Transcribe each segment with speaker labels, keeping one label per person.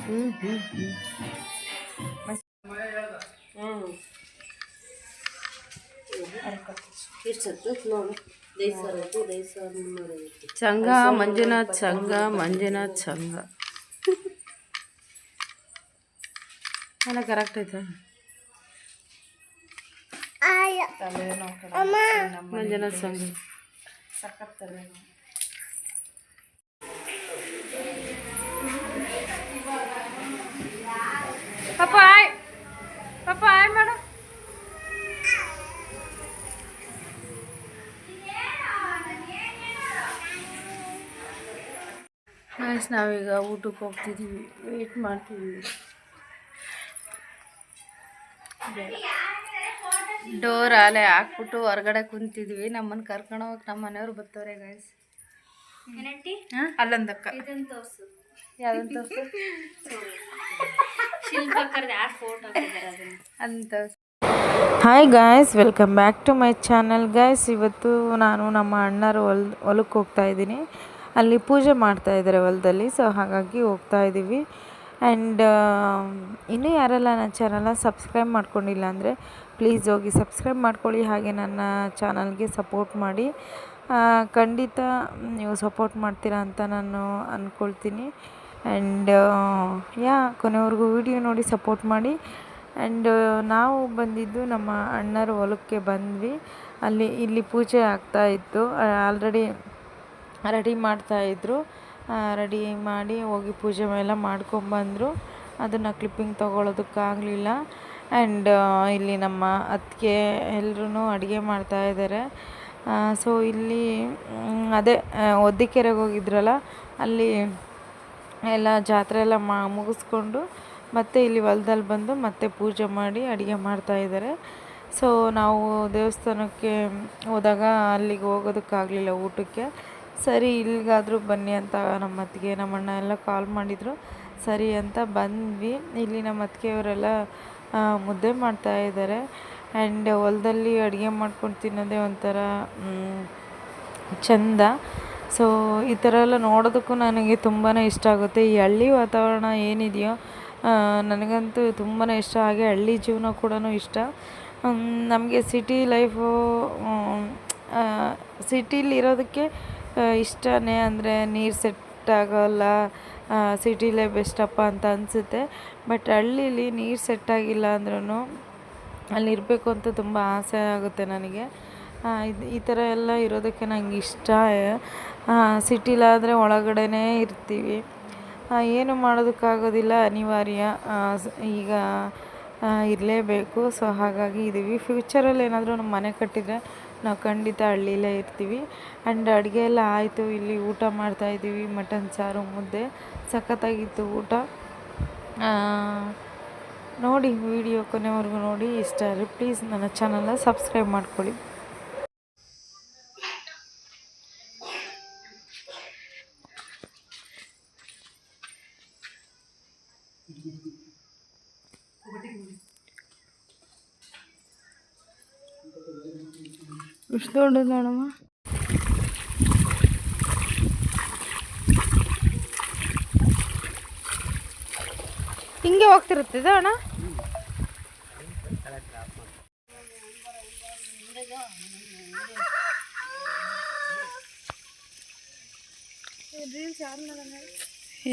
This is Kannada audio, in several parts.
Speaker 1: ಹ್ಮ್ ಹ್ಮ್ ಹ್ಮ್. ಸಂಘ ಮಂಜುನಾಥ್ ಚಂಗ ಮಂಜುನಾಥ್ ಚಂಗ. ಎಲ್ಲ ಕರೆಕ್ಟ್ ಐತೆ. ಮಂಜುನಾಥ್ ಸಂಘ ಪಾಪ ಆಯ್. ಪಪ್ಪ ಆಯ್ ಮೇಡಮ್ ಗೈಸ್ ನಾವೀಗ ಊಟಕ್ಕೆ ಹೋಗ್ತಿದ್ದೀವಿ ವೇಟ್ ಮಾಡ್ತಿದ್ದೀವಿ ಡೋರ್ ಅಲೆ ಹಾಕ್ಬಿಟ್ಟು ಹೊರಗಡೆ ಕುಂತಿದ್ವಿ. ನಮ್ಮನ್ನ ಕರ್ಕೊಂಡು ಹೋಗಕ್ಕೆ ನಮ್ಮ ಮನೆಯವ್ರು ಬರ್ತಾರೆ ಗೈಸ್
Speaker 2: ಅಲ್ಲೊಂದಕ್ಕ.
Speaker 1: ಯಾವ್ದಂತ? ಅಂತ.
Speaker 3: Hi guys welcome back to my channel guys ಇವತ್ತು ನಾನು ನಮ್ಮ ಅಣ್ಣರು ಹೊಲ್ ಹೊಲಕ್ಕೆ ಹೋಗ್ತಾ ಇದ್ದೀನಿ. ಅಲ್ಲಿ ಪೂಜೆ ಮಾಡ್ತಾ ಇದ್ದಾರೆ ಹೊಲದಲ್ಲಿ ಸೊ ಹಾಗಾಗಿ ಹೋಗ್ತಾ ಇದ್ದೀವಿ. ಆ್ಯಂಡ್ ಇನ್ನೂ ಯಾರೆಲ್ಲ ನನ್ನ ಚಾನಲ್ನ ಸಬ್ಸ್ಕ್ರೈಬ್ ಮಾಡ್ಕೊಂಡಿಲ್ಲ ಅಂದರೆ ಪ್ಲೀಸ್ ಹೋಗಿ ಸಬ್ಸ್ಕ್ರೈಬ್ ಮಾಡ್ಕೊಳ್ಳಿ ಹಾಗೆ ನನ್ನ ಚಾನಲ್ಗೆ ಸಪೋರ್ಟ್ ಮಾಡಿ. ಖಂಡಿತ ನೀವು ಸಪೋರ್ಟ್ ಮಾಡ್ತೀರಾ ಅಂತ ನಾನು ಅಂದ್ಕೊಳ್ತೀನಿ ಆ್ಯಂಡ್ ಯಾ ಕೊನೆವರೆಗೂ ವಿಡಿಯೋ ನೋಡಿ ಸಪೋರ್ಟ್ ಮಾಡಿ. ಆ್ಯಂಡ್ ನಾವು ಬಂದಿದ್ದು ನಮ್ಮ ಅಣ್ಣರ ಹೊಲಕ್ಕೆ ಬಂದ್ವಿ. ಅಲ್ಲಿ, ಇಲ್ಲಿ ಪೂಜೆ ಆಗ್ತಾ ಇತ್ತು. ಆಲ್ರೆಡಿ ರೆಡಿ ಮಾಡ್ತಾಯಿದ್ರು ರೆಡಿ ಮಾಡಿ ಹೋಗಿ ಪೂಜೆ ಎಲ್ಲ ಮಾಡ್ಕೊಂಬಂದರು ಅದನ್ನು ಕ್ಲಿಪ್ಪಿಂಗ್ ತೊಗೊಳೋದಕ್ಕಾಗಲಿಲ್ಲ ಆ್ಯಂಡ್ ಇಲ್ಲಿ ನಮ್ಮ ಅತ್ತಿಗೆ ಎಲ್ಲರೂ ಅಡುಗೆ ಮಾಡ್ತಾಯಿದ್ದಾರೆ ಸೊ ಇಲ್ಲಿ ಅದೇ ಒದ್ದಿಕೆರೆಗೆ ಹೋಗಿದ್ರಲ್ಲ, ಅಲ್ಲಿ ಎಲ್ಲ ಜಾತ್ರೆ ಎಲ್ಲ ಮಾ, ಮುಗಿಸ್ಕೊಂಡು ಮತ್ತೆ ಇಲ್ಲಿ ಹೊಲ್ದಲ್ಲಿ ಬಂದು ಮತ್ತೆ ಪೂಜೆ ಮಾಡಿ ಅಡುಗೆ ಮಾಡ್ತಾಯಿದ್ದಾರೆ ಸೊ ನಾವು ದೇವಸ್ಥಾನಕ್ಕೆ ಹೋದಾಗ ಅಲ್ಲಿಗೆ ಹೋಗೋದಕ್ಕಾಗಲಿಲ್ಲ ಊಟಕ್ಕೆ. ಸರಿ, ಇಲ್ಲಿಗಾದರೂ ಬನ್ನಿ ಅಂತ ನಮ್ಮ ಅತ್ತಿಗೆ ನಮ್ಮ ಅಣ್ಣ ಎಲ್ಲ ಕಾಲ್ ಮಾಡಿದರು. ಸರಿ ಅಂತ ಬಂದ್ವಿ. ಇಲ್ಲಿ ನಮ್ಮ ಅತ್ತಿಗೆಯವರೆಲ್ಲ ಮುದ್ದೆ ಮಾಡ್ತಾ ಇದ್ದಾರೆ. ಆ್ಯಂಡ್ ಹೊಲದಲ್ಲಿ ಅಡುಗೆ ಮಾಡ್ಕೊಂಡು ತಿನ್ನೋದೇ ಒಂಥರ ಚಂದ. ಸೊ ಈ ಥರ ಎಲ್ಲ ನೋಡೋದಕ್ಕೂ ನನಗೆ ತುಂಬಾ ಇಷ್ಟ ಆಗುತ್ತೆ. ಈ ಹಳ್ಳಿ ವಾತಾವರಣ ಏನಿದೆಯೋ ನನಗಂತೂ ತುಂಬಾ ಇಷ್ಟ. ಹಾಗೆ ಹಳ್ಳಿ ಜೀವನ ಕೂಡ ಇಷ್ಟ. ನಮಗೆ ಸಿಟಿ ಲೈಫು ಸಿಟೀಲಿ ಇರೋದಕ್ಕೆ ಇಷ್ಟನೇ ಅಂದರೆ ನೀರು ಸೆಟ್ ಆಗೋಲ್ಲ ಸಿಟಿಲೇ ಬೆಸ್ಟಪ್ಪ ಅಂತ ಅನಿಸುತ್ತೆ. ಬಟ್ ಹಳ್ಳೀಲಿ ನೀರು ಸೆಟ್ ಆಗಿಲ್ಲ ಅಂದ್ರೂ ಅಲ್ಲಿ ಇರಬೇಕು ಅಂತ ತುಂಬ ಆಸೆ ಆಗುತ್ತೆ ನನಗೆ. ಇದು ಈ ಥರ ಎಲ್ಲ ಇರೋದಕ್ಕೆ ನಂಗೆ ಇಷ್ಟ. ಸಿಟಿಲಾದರೆ ಒಳಗಡೆನೇ ಇರ್ತೀವಿ. ಏನು ಮಾಡೋದಕ್ಕಾಗೋದಿಲ್ಲ ಅನಿವಾರ್ಯ. ಈಗ ಇರಲೇಬೇಕು. ಸೊ, ಹಾಗಾಗಿ ಇದ್ದೀವಿ ಫ್ಯೂಚರಲ್ಲಿ ಏನಾದರೂ ನಮ್ಮ ಮನೆ ಕಟ್ಟಿದರೆ ನಾವು ಖಂಡಿತ ಹಳ್ಳಿಲೇ ಇರ್ತೀವಿ. ಆ್ಯಂಡ್ ಅಡುಗೆ ಎಲ್ಲ ಆಯಿತು. ಇಲ್ಲಿ ಊಟ ಮಾಡ್ತಾಯಿದ್ದೀವಿ ಮಟನ್, ಸಾರು, ಮುದ್ದೆ. ಸಖತ್ತಾಗಿತ್ತು ಊಟ. ನೋಡಿ, ವಿಡಿಯೋ ಕೊನೆವರೆಗೂ ನೋಡಿ. ಇಷ್ಟ ಆದರೆ ಪ್ಲೀಸ್ ನನ್ನ ಚಾನಲ್ನ ಸಬ್ಸ್ಕ್ರೈಬ್ ಮಾಡ್ಕೊಳ್ಳಿ.
Speaker 1: ಎಷ್ಟು ದೊಡ್ಡದು ನೋಡಮ್ಮ. ಹಿಂಗೆ ಇದು ಅಣ್ಣ?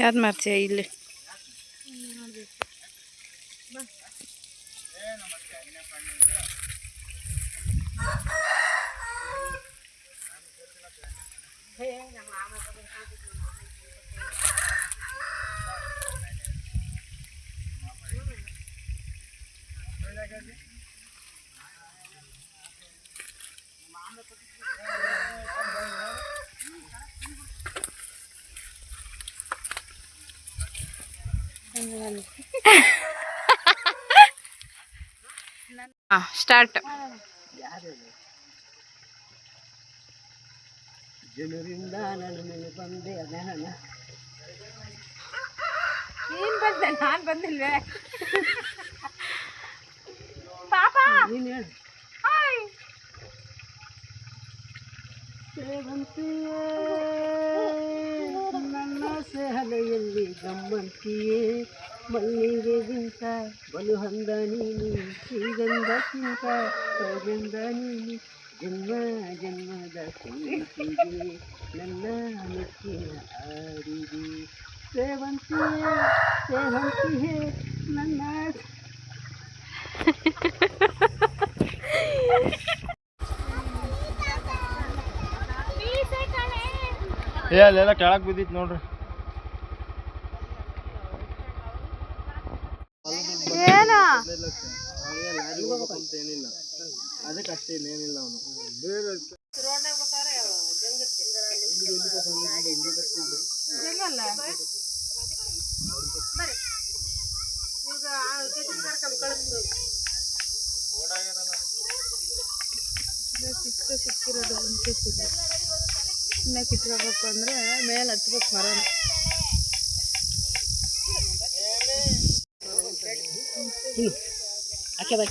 Speaker 1: ಯಾವ್ದು ಮಾಡ್ತೀಯ ಇಲ್ಲಿ? เพลงอย่างหลังมันก็เป็นข้าวที่ดีนะ స్టార్ట్
Speaker 2: ಜನರಿಂದ ನನ್ನ ಮೇಲೆ ಬಂದೆ ಅದೇನ
Speaker 1: ನೀನು ಬಂದೆ ನಾನು ಬಂದಿಲ್ವೇ
Speaker 2: ನೀನು ಹೇಳು ಸೇವಂತಿಯೇ ನನ್ನ ಹಲೆಯಲ್ಲಿ ಗಮ್ಮಂತಿಯೇ ಮಲ್ಲಿಗೆಗಿಂತ ಬಲು ಹಂದ ನೀನು ಶ್ರೀಗಂಧಕ್ಕಿಂತ ಸೌಗಂಧ ನೀನು ಜನ್ಮ ಜನ್ಮದ ಪ್ರೀತಿಗೆ ನನ್ನ ನೆಚ್ಚಿನ ಆಡಿದೆ ಸೇವಂತಿಯೇ ಸೇವಂತಿಯೇ ನನ್ನ
Speaker 4: ಏ ಅಲ್ಲೆಲ್ಲ ಕೆಳಗೆ ಬಿದ್ದಿತ್ತು ನೋಡ್ರಿ ಏನಿಲ್ಲ ಅದಕ್ಕೆ ಅಷ್ಟೇ ಏನಿಲ್ಲ ಅವನು. ಬೇರೆ
Speaker 1: ಸಿಕ್ಕಿರೋದು ಮುಂಚೆ ಇನ್ನ ಕಿತ್ಕೋಬೇಕು ಅಂದ್ರೆ ಮೇಲೆ ಹತ್ಬೇಕು ಮರ
Speaker 2: ಆಕೆ ಬಾಯ್.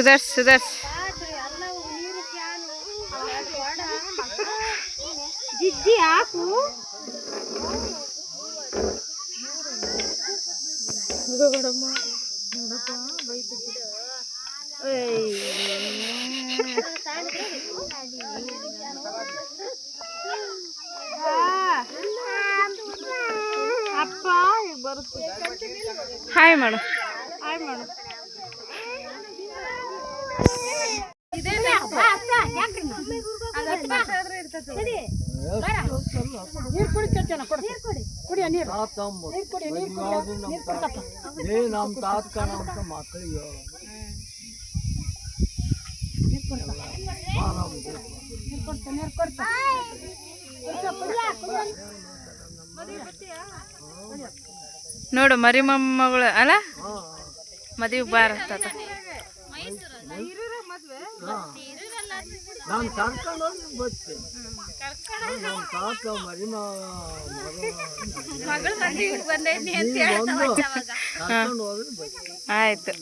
Speaker 1: ಸುದರ್ಶ್ ಸುದರ್ಶ್.
Speaker 5: ಜಿಜ್ಜಿ ಹಾಕು
Speaker 1: ಅಪ್ಪ ಬರುತ್ತೆ ಹಾಯ್ ಮಾಡು ಹಾಯ್ ಮಾಡು
Speaker 2: ಏ ನಮ್ಮ ತಾತ್ಕ ನಮ್ಮ ಮಕ್ಕಳಿಗೆ
Speaker 1: ನೋಡು ಮರಿ ಮೊಮ್ಮಗಳು ಅಲ್ಲ? ಮದುವೆ ಬಾರ ತಾತ.
Speaker 2: ನಾನು ಕರ್ಕೊಂಡು ಹೋಗಿ ಬರ್ತೀನಿ ನಮ್ಮ ತಾತ ಮರಿ ಬಂದು ಕರ್ಕೊಂಡು ಹೋದ್ರೆ ಬರ್ತೀನಿ.
Speaker 1: ಆಯ್ತು.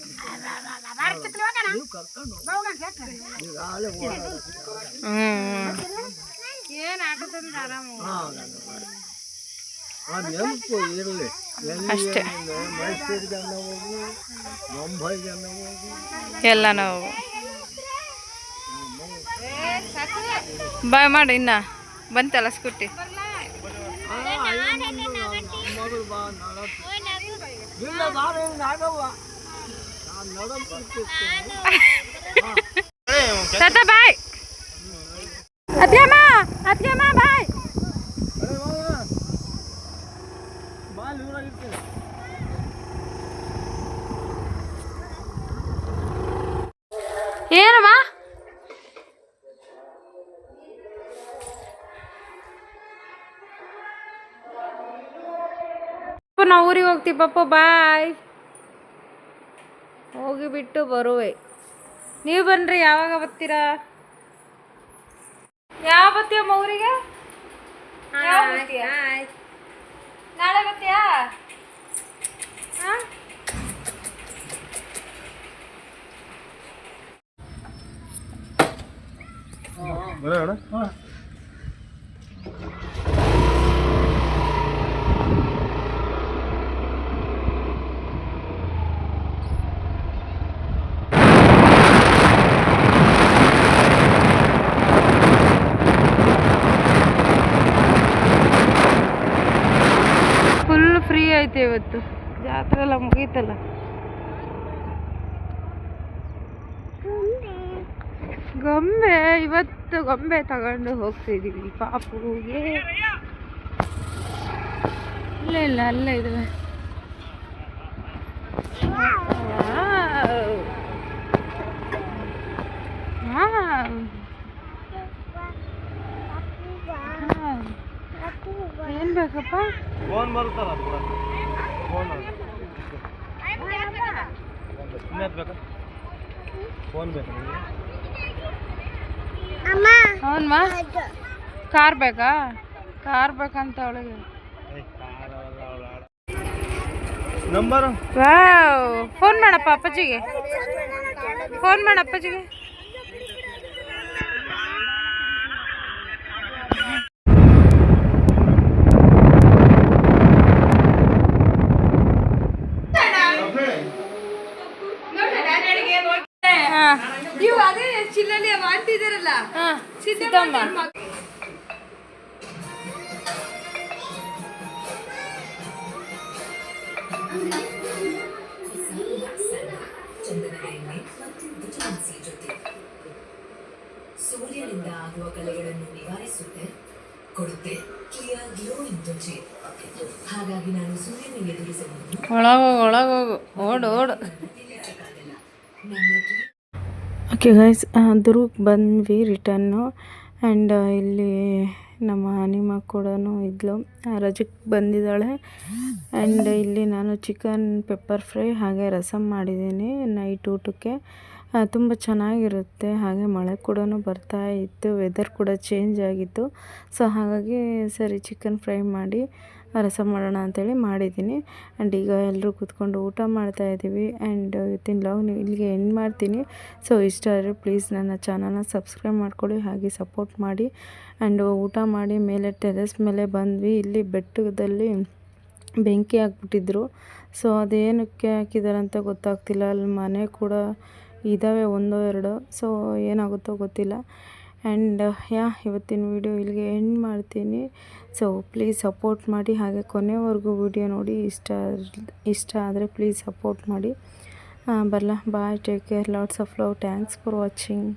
Speaker 2: ನೀವು ಕರ್ಕೊಂಡು ನೀವು ನಾಳೆ ಆ ನೆನಪು ಇರಲಿ.
Speaker 1: ಅಷ್ಟೇ.
Speaker 2: ಜನ ಹೋಗು ಮುಂಬೈ ಜನ ಹೋಗು.
Speaker 1: ಎಲ್ಲ ನಾವು ಬಾಯ್ ಮಾಡು ಇನ್ನ ಬಂತಲ್ಲ ಸ್ಕೂಟಿ
Speaker 2: ಮಗಳು ಬಾ ನಡ ಇಲ್ಲ ನಾನು ಆಗವ್ವ ನಾನು ನಡಂತಿರ್ತೀನಿ
Speaker 1: ತಾತ ಬಾಯ್ ಅತ್ಯಮ್ಮ ಅತ್ಯಮ್ಮ ನಾವು ಊರಿಗೆ ಹೋಗ್ತೀವಿ ಪಪ್ಪ ಬಾಯ್ ಹೋಗಿಬಿಟ್ಟು ಬರುವೆ. ನೀವು ಬನ್ರಿ ಯಾವಾಗ ಬರ್ತೀರಾ? ಯಾವ ಬರ್ತೀಯಮ್ಮ ಊರಿಗೆ? ನಾಳೆ ಬರ್ತೀಯಾ? ಹಾ? ಐತೆ ಇವತ್ತು. ಜಾತ್ರೆ ಎಲ್ಲ ಮುಗೀತಲ್ಲ? ಗೊಂಬೆ ಇವತ್ತು ಗೊಂಬೆ ತಗೊಂಡು ಹೋಗ್ತಿದೀವಿ. ಪಾಪುಗೆ ಇಲ್ಲ ಇಲ್ಲ ಅಲ್ಲೇ ಇದಾವೆ ಏನು ಬೇಕಪ್ಪ
Speaker 4: ಫೋನ್ ಬರುತ್ತಲ್ಲ ಅದು ಕೂಡ ಫೋನ್ ಇನ್ನೇನು ಬೇಕಾ ಫೋನ್ ಬೇಕಾ ನಿಮಗೆ
Speaker 1: ಅವನ್ಮಾ ಕಾರ್ ಬೇಕಾ? ಕಾರ್ ಬೇಕಂತ ಅವಳಿಗೆ.
Speaker 4: ನಂಬರು
Speaker 1: ವಾ ಫೋನ್ ಮಾಡಪ್ಪ ಅಪ್ಪಾಜಿಗೆ. ಫೋನ್ ಮಾಡ ಅಪ್ಪಾಜಿಗೆ. ಸಿದ್ದಮ್ಮ.
Speaker 6: ಸೂರ್ಯನಿಂದ ಆಗುವ ಕಲೆಗಳನ್ನು ನಿವಾರಿಸುತ್ತೆ ಕೊಡುತ್ತೆ ಕ್ಲಿಯರ್ ಗ್ಲೋ ಇನ್ ತ್ವಚೆ ಹಾಗಾಗಿ ನಾನು ಸೂರ್ಯನ ಎದುರಿಸಬಹುದು
Speaker 1: ಒಳಗೋಗು ಒಳಗೋಗು ಓಡು ಓಡು
Speaker 3: ಓಕೆ ಗೈಸ್ ದುರ್ಗ್ ಬಂದ್ವಿ ರಿಟರ್ನು ಆ್ಯಂಡ್ ಇಲ್ಲಿ ನಮ್ಮ ಹನಿಮ ಕೂಡ ಇದ್ಲು. ರಜಕ್ಕೆ ಬಂದಿದ್ದಾಳೆ. ಆ್ಯಂಡ್ ಇಲ್ಲಿ ನಾನು ಚಿಕನ್ ಪೆಪ್ಪರ್ ಫ್ರೈ ಹಾಗೆ ರಸಮ್ ಮಾಡಿದ್ದೀನಿ ನೈಟ್ ಊಟಕ್ಕೆ. ತುಂಬ ಚೆನ್ನಾಗಿರುತ್ತೆ. ಹಾಗೆ ಮಳೆ ಕೂಡ ಬರ್ತಾ ಇತ್ತು. ವೆದರ್ ಕೂಡ ಚೇಂಜ್ ಆಗಿತ್ತು. ಸೊ ಹಾಗಾಗಿ ಸರಿ ಚಿಕನ್ ಫ್ರೈ ಮಾಡಿ ರಸಮ್ ಮಾಡೋಣ ಅಂತೇಳಿ ಮಾಡಿದ್ದೀನಿ. ಆ್ಯಂಡ್ ಈಗ ಎಲ್ಲರೂ ಕೂತ್ಕೊಂಡು ಊಟ ಮಾಡ್ತಾ ಇದ್ದೀವಿ. ಆ್ಯಂಡ್ ಇವತ್ತಿನ ಲಾಗ್ ಇಲ್ಲಿಗೆ ಎಂಡ್ ಮಾಡ್ತೀನಿ. ಸೊ ಇಷ್ಟ ಆದರೆ ಪ್ಲೀಸ್ ನನ್ನ ಚಾನಲ್ನ ಸಬ್ಸ್ಕ್ರೈಬ್ ಮಾಡ್ಕೊಳ್ಳಿ, ಹಾಗೆ ಸಪೋರ್ಟ್ ಮಾಡಿ. ಆ್ಯಂಡ್ ಊಟ ಮಾಡಿ ಮೇಲೆ ಟೆರೆಸ್ ಮೇಲೆ ಬಂದ್ವಿ. ಇಲ್ಲಿ ಬೆಟ್ಟದಲ್ಲಿ ಬೆಂಕಿ ಹಾಕ್ಬಿಟ್ಟಿದ್ರು. ಸೊ ಅದೇನಕ್ಕೆ ಹಾಕಿದ್ದಾರೆ ಅಂತ ಗೊತ್ತಾಗ್ತಿಲ್ಲ. ಅಲ್ಲಿ ಮನೆ ಕೂಡ ಇದ್ದಾವೆ, ಒಂದೋ ಎರಡೋ. ಸೊ ಏನಾಗುತ್ತೋ ಗೊತ್ತಿಲ್ಲ. ಆ್ಯಂಡ್ ಯಾ ಇವತ್ತಿನ ವಿಡಿಯೋ ಇಲ್ಲಿಗೆ ಎಂಡ್ ಮಾಡ್ತೀನಿ. ಸೊ ಪ್ಲೀಸ್ ಸಪೋರ್ಟ್ ಮಾಡಿ. ಹಾಗೆ ಕೊನೆವರೆಗೂ ವಿಡಿಯೋ ನೋಡಿ. ಇಷ್ಟ ಇಷ್ಟ ಆದರೆ ಪ್ಲೀಸ್ ಸಪೋರ್ಟ್ ಮಾಡಿ. ಬರಲ್ಲ bye take care lots of love thanks for watching